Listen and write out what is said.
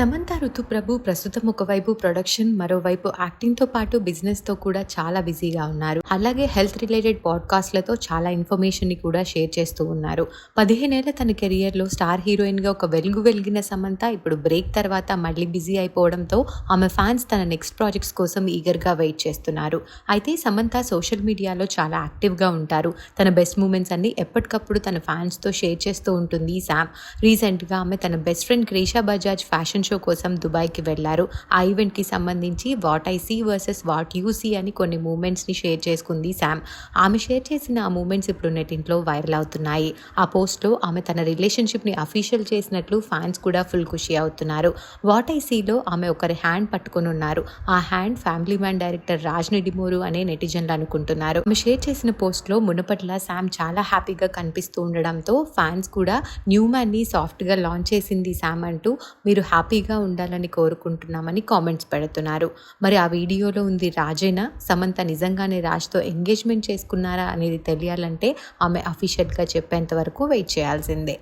సమంత ఋతుప్రభు ప్రస్తుతం ఒకవైపు ప్రొడక్షన్ మరోవైపు యాక్టింగ్తో పాటు బిజినెస్తో కూడా చాలా బిజీగా ఉన్నారు. అలాగే హెల్త్ రిలేటెడ్ పాడ్కాస్ట్లతో చాలా ఇన్ఫర్మేషన్ని కూడా షేర్ చేస్తూ ఉన్నారు. పదిహేనేళ్ళ తన కెరియర్లో స్టార్ హీరోయిన్గా ఒక వెలుగు వెలిగిన సమంత ఇప్పుడు బ్రేక్ తర్వాత మళ్ళీ బిజీ అయిపోవడంతో ఆమె ఫ్యాన్స్ తన నెక్స్ట్ ప్రాజెక్ట్స్ కోసం ఈగర్గా వెయిట్ చేస్తున్నారు. అయితే సమంత సోషల్ మీడియాలో చాలా యాక్టివ్గా ఉంటారు. తన బెస్ట్ మూమెంట్స్ అన్ని ఎప్పటికప్పుడు తన ఫ్యాన్స్తో షేర్ చేస్తూ ఉంటుంది శామ్. రీసెంట్గా ఆమె తన best friend Kresha Bajaj fashion show కోసం దుబాయ్కి వెళ్ళారు. ఆ ఈవెంట్కి సంబంధించి what I see versus what you see అని కొన్ని మూమెంట్స్ని షేర్ చేసుకుంది శామ్. ఆమె షేర్ చేసిన ఆ మూమెంట్స్ ఇప్పుడు నెటింట్లో వైరల్ అవుతున్నాయి. ఆ పోస్ట్లో ఆమె తన రిలేషన్షిప్ని అఫీషియల్ చేసినట్లు ఫ్యాన్స్ కూడా ఫుల్ ఖుషి అవుతున్నారు. వాట్ ఐ సీలో ఆమె ఒకరి హ్యాండ్ పట్టుకొని ఉన్నారు. ఆ hand Family Man director Raj Nidimoru అనే నెటిజన్లు అనుకుంటున్నారు. ఆమె షేర్ చేసిన పోస్ట్లో మునుపట్ల శామ్ చాలా హ్యాపీగా కనిపిస్తూ ఉండడంతో ఫ్యాన్స్ కూడా న్యూ మ్యాన్ని సాఫ్ట్గా లాంచ్ చేసింది శామ్ అంటూ మీరు హ్యాపీగా ఉండాలని కోరుకుంటున్నామని కామెంట్స్ పెడుతున్నారు. మరి ఆ వీడియోలో ఉంది రాజేనా? సమంత నిజంగానే రాజ్తో ఎంగేజ్మెంట్ చేసుకున్నారా అనేది తెలియాలంటే ఆమె అఫీషియల్గా చెప్పేంత వరకు వెయిట్ చేయాల్సిందే.